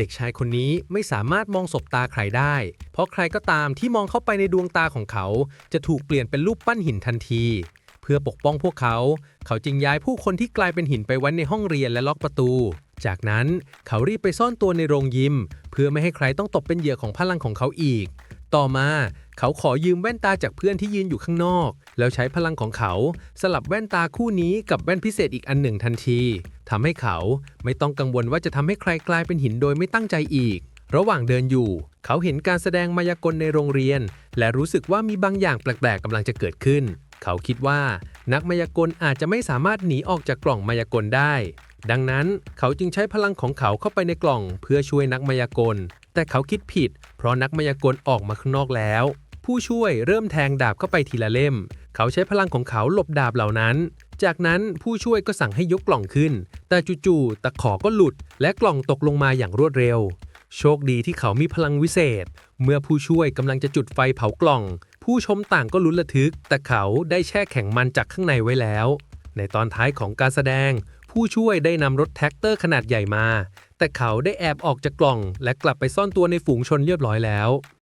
เด็กชายคนนี้ไม่สามารถมองสบตาใครได้ เพราะใครก็ตามที่มองเข้าไปในดวงตาของเขา จะถูกเปลี่ยนเป็นรูปปั้นหินทันที เพื่อปกป้องพวกเขา เขาจึงย้ายผู้คนที่กลายเป็นหินไปไว้ในห้องเรียนและล็อกประตู จากนั้นเขารีบไปซ่อนตัวในโรงยิม เพื่อไม่ให้ใครต้องตกเป็นเหยื่อของพลังของเขาอีก ต่อมาเขาขอยืมแว่นตาจากเพื่อนที่ยืนอยู่ข้างนอก แล้วใช้พลังของเขาสลับแว่นตาคู่นี้กับแว่นพิเศษอีกอันหนึ่งทันทีทำให้เขาไม่ต้องกังวลว่าจะทำให้ใครกลายเป็นหินโดยไม่ตั้งใจอีก ระหว่างเดินอยู่ เขาเห็นการแสดงมายากลในโรงเรียน และรู้สึกว่ามีบางอย่างแปลกๆกำลังจะเกิดขึ้น เขาคิดว่า นักมายากลอาจจะไม่สามารถหนีออกจากกล่องมายากลได้ ดังนั้นเขาจึงใช้พลังของเขาเข้าไปในกล่องเพื่อช่วยนักมายากล แต่เขาคิดผิด เพราะนักมายากลออกมาข้างนอกแล้ว ผู้ช่วยเริ่มแทงดาบเข้าไปทีละเล่ม เขาใช้พลังของเขาหลบดาบเหล่านั้น จากนั้นผู้ช่วยก็สั่งให้ยกกล่องขึ้น แต่จู่ๆตะขอก็หลุด และกล่องตกลงมาอย่างรวดเร็ว โชคดีที่เขามีพลังวิเศษ เมื่อผู้ช่วยกำลังจะจุดไฟเผากล่อง ผู้ชมต่างก็ลุ้นระทึก แต่เขาได้แช่แข็งมันจากข้างในไว้แล้ว ในตอนท้ายของการแสดง ผู้ช่วยได้นำรถแท็กเตอร์ขนาดใหญ่มา แต่เขาได้แอบออกจากกล่อง และกลับไปซ่อนตัวในฝูงชนเรียบร้อยแล้ว